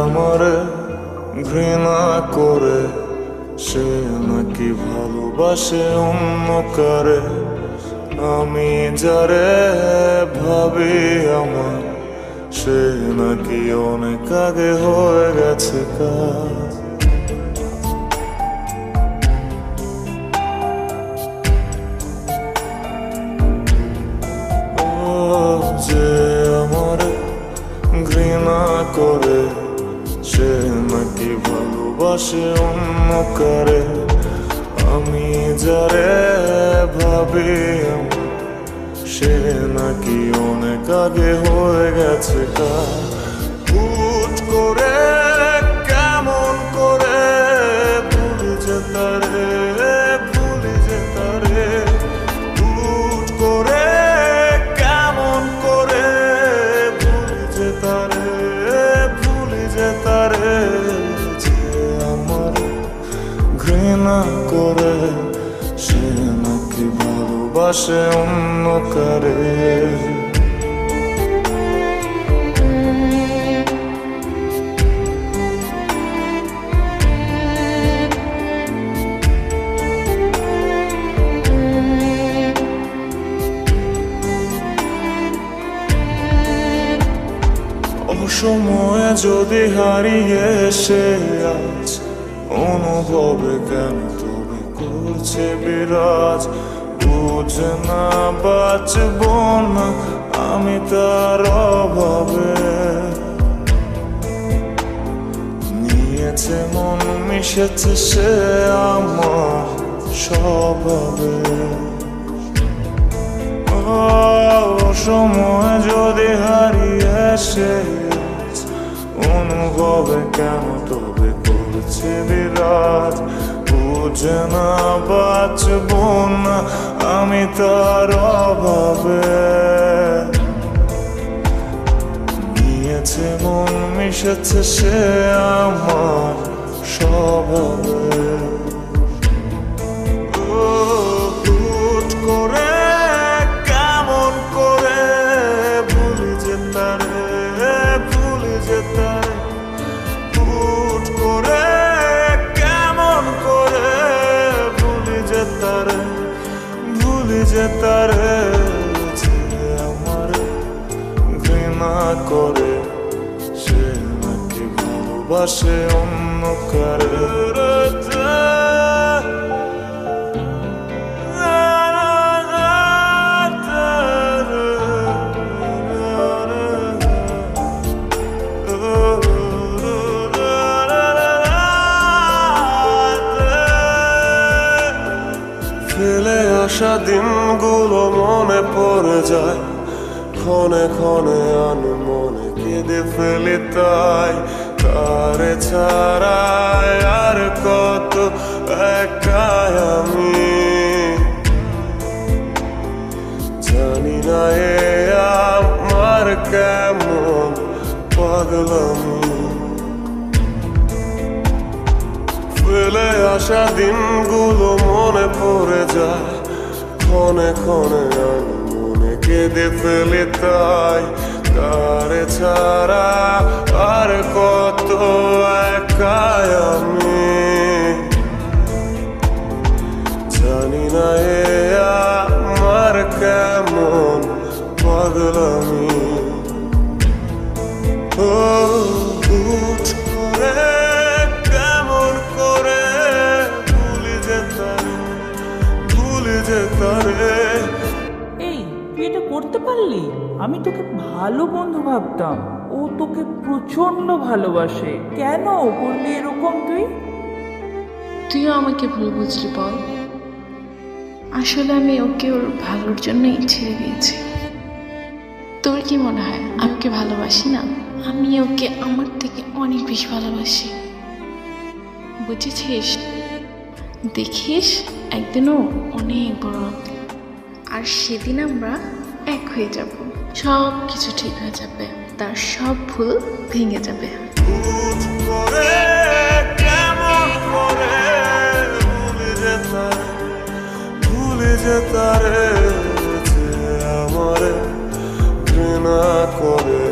আমারে ঘৃণা করে, সে নাকি ভালোবাসে অন্য করে আমি যারে ভাবি আমার, সে নাকি অনেক আগে হয়ে গেছে কার ভালোবাসে অন্য করে আমি যারে ভাবি সে নাকি অনেক আগে হয়ে গেছে কার করে সে নাকি ভালোবাসে অন্য করে। অসময়ে যদি হারিয়ে সে আজ অনুভবে কেন? করছে বিরাজ। বুঝে না, বাঁচব না, আমি তার অভাবে। নিয়েছে মন, মিশেছে সে আমার স্বভাবে। সময় যদি হারিয়ে সে অনুভবে কেন তবে করছে বিরাট বুঝে বাঁচব না আমি তার অভাবে। নিয়েছে মন মিশেছে সে আমার স্বভাবে। যেতারে ভুলে আমার। ঘৃণা করে সে নাকি ভালোবাসে অন্য কারে আসা দিনগুলো মনে পড়ে যায়। ক্ষণে ক্ষণে মনে কেঁদে ফেলে তাই। তারে ছাড়ায় আর কত একাই আমি। জানি না এ আমার কেমন পাগলামি। ফেলে আসা দিনগুলো মনে পড়ে যায়। ক্ষণে ক্ষণে মনে কেঁদে ফেলে তাই। তার ছাড়া আর কত একাই তুই এটা করতে পারলি? আমি তোকে ভালো বন্ধু ভাবতাম। ও তোকে প্রচণ্ড ভালোবাসে। কেন করলি এরকম তুই? তুইও আমাকে ভুল বুঝলি, বল। আসলে আমি ওকে ওর ভালোর জন্যই ছেড়ে দিয়েছি। তোর কি মনে হয়, আমি ওকে ভালোবাসি না? আমি ওকে আমার থেকে অনেক বেশি ভালোবাসি। বুঝেছিস? দেখিস, একদিনও অনেক বড়। আর সেদিন আমরা এক হয়ে যাব। সব কিছু ঠিক হয়ে যাবে। তার সব ভুল ভেঙে যাবে। যে আমারে ঘৃণা করে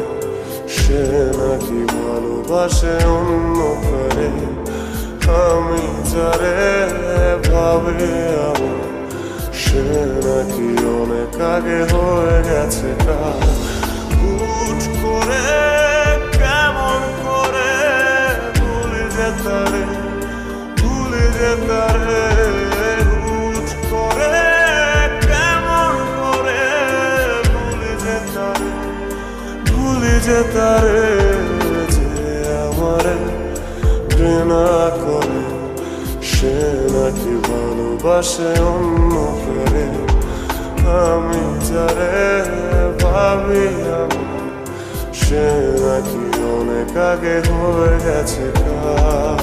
সে নাকি ভালোবাসে, অন্য করে। আমি যারে ভাবে, আমার সে নাকি অনেক আগে হয়ে গেছে হুট করে, কেমন করে, ভুলে যেতারে ভুলে যেতারে হুট করে করে যে আমারে করে। সে নাকি ভালোবাসে অন্য করে? আমি যারে ভাবি সে নাকি অনেক আগে হয়ে গেছে কার